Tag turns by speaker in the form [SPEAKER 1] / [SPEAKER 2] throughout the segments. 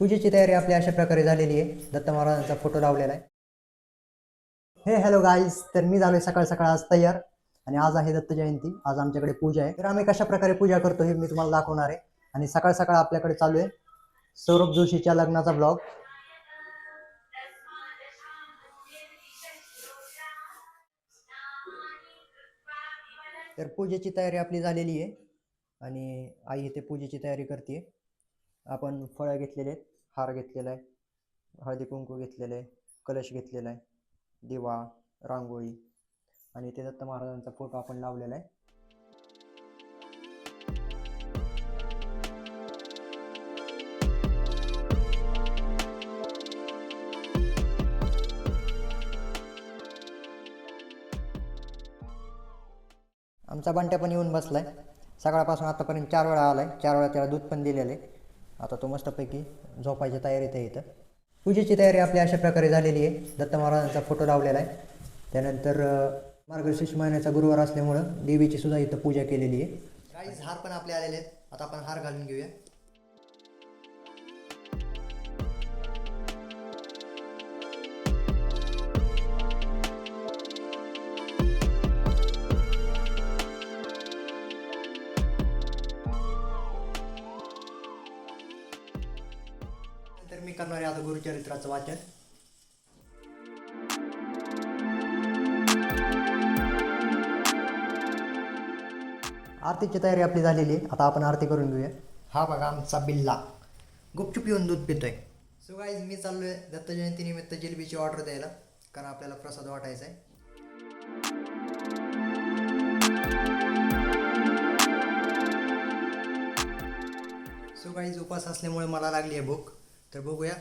[SPEAKER 1] पूजेची तयारी आपली अशा प्रकारे झालेली आहे. दत्त महाराजांचा फोटो लावलेला आहे. हे हॅलो गाईज तर मी झालोय सकाळ सकाळ आज तयार. आणि आज आहे दत्त जयंती. आज आमच्याकडे पूजा आहे. तर आम्ही कशा प्रकारे पूजा करतो हे मी तुम्हाला दाखवणार आहे. आणि सकाळ सकाळ आपल्याकडे चालू आहे सौरभ जोशीच्या लग्नाचा ब्लॉग तर पूजेची तयारी आपली झालेली आहे. आणि आई इथे पूजेची तयारी करते आपण फळं घेतलेले आहेत हार घेतलेला आहे हळदी कुंकू घेतलेलं आहे कलश घेतलेला आहे दिवा रांगोळी आणि ते दत्त महाराजांचा फोटो आपण लावलेला आहे. आमचा बंट्या पण येऊन बसलाय. सकाळपासून आतापर्यंत चार वेळा आलाय. चार वेळा त्याला दूध पण दिलेलं आहे. आता तो मस्तपैकी झोपायच्या तयारीत आहे इथं. पूजेची तयारी आपली अशा प्रकारे झालेली आहे. दत्त महाराजांचा फोटो लावलेला आहे. त्यानंतर मार्गशीर्ष महिन्याचा गुरुवार असल्यामुळं देवीची सुद्धा इथं पूजा केलेली आहे. काही हार पण आपले आलेले आहेत. आता आपण हार घालून घेऊया. मी करणार आहे आता गुरुचरित्राचं वाचन. आरतीची तयारी आपली झालेली आहे. आता आपण आरती करून घेऊया. हा बघा आमचा बिल्ला. गुपचूप येऊन दूध पितोय. सो गाईज मी चाललोय दत्त जयंतीनिमित्त जिलबीची ऑर्डर द्यायला कारण आपल्याला प्रसाद वाटायचा आहे सो गाईज उपास असल्यामुळे मला लागली आहे भूक. तर बघूया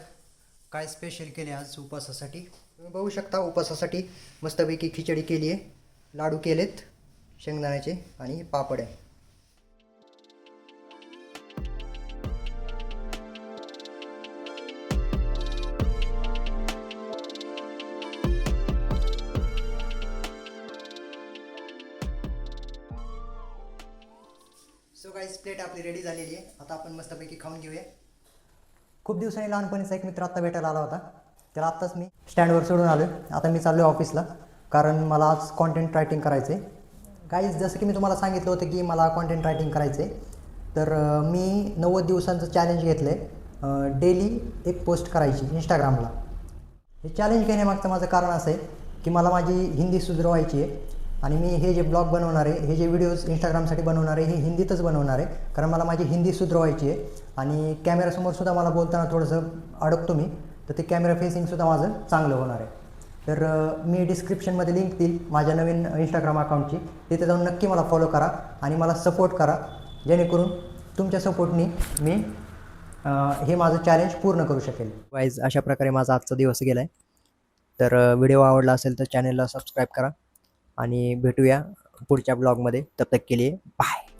[SPEAKER 1] काय स्पेशल केले आज उपासासाठी तुम्ही बघू शकता उपासासाठी मस्तपैकी खिचडी केली आहे लाडू केलेत शेंगदाण्याचे आणि पापड आहे. सो गाईज प्लेट आपली रेडी झालेली आहे. आता आपण मस्तपैकी खाऊन घेऊया. खूप दिवसांनी लहानपणीचा एक मित्र आत्ता भेटायला आला होता. त्याला आत्ताच मी स्टँडवर सोडून आलो आता मी चाललो आहे ऑफिसला. कारण मला आज कॉन्टेंट रायटिंग करायचं आहे काहीच जसं की मी तुम्हाला सांगितलं होतं की मला कॉन्टेंट रायटिंग करायचं आहे तर मी नव्वद दिवसांचं चॅलेंज घेतलं आहे डेली एक पोस्ट करायची इंस्टाग्रामला हे चॅलेंज घेण्यामागचं माझं कारण असं आहे की मला माझी हिंदी सुधारवायची आहे. आणि मी हे जे ब्लॉग बनवणार आहे हे जे व्हिडिओज इंस्टाग्रामसाठी बनवणार आहे हे हिंदीतच बनवणार आहे. कारण मला माझी हिंदी सुधरवायची आहे. आणि कॅमेऱ्यासमोर सुद्धा मला बोलताना थोडंसं अडकतो मी. तर ते कॅमेरा फेसिंगसुद्धा माझं चांगलं होणार आहे. तर मी डिस्क्रिप्शनमध्ये लिंक देईल माझ्या नवीन इंस्टाग्राम अकाउंटची तिथे जाऊन नक्की मला फॉलो करा आणि मला सपोर्ट करा. जेणेकरून तुमच्या सपोर्टनी मी हे माझं चॅलेंज पूर्ण करू शकेल. वाईज अशा प्रकारे माझा आजचा दिवस गेला आहे तर व्हिडिओ आवडला असेल तर चॅनलला सबस्क्राईब करा. आणि भेटूया पुढच्या ब्लॉगमध्ये. तब तक के लिए बाय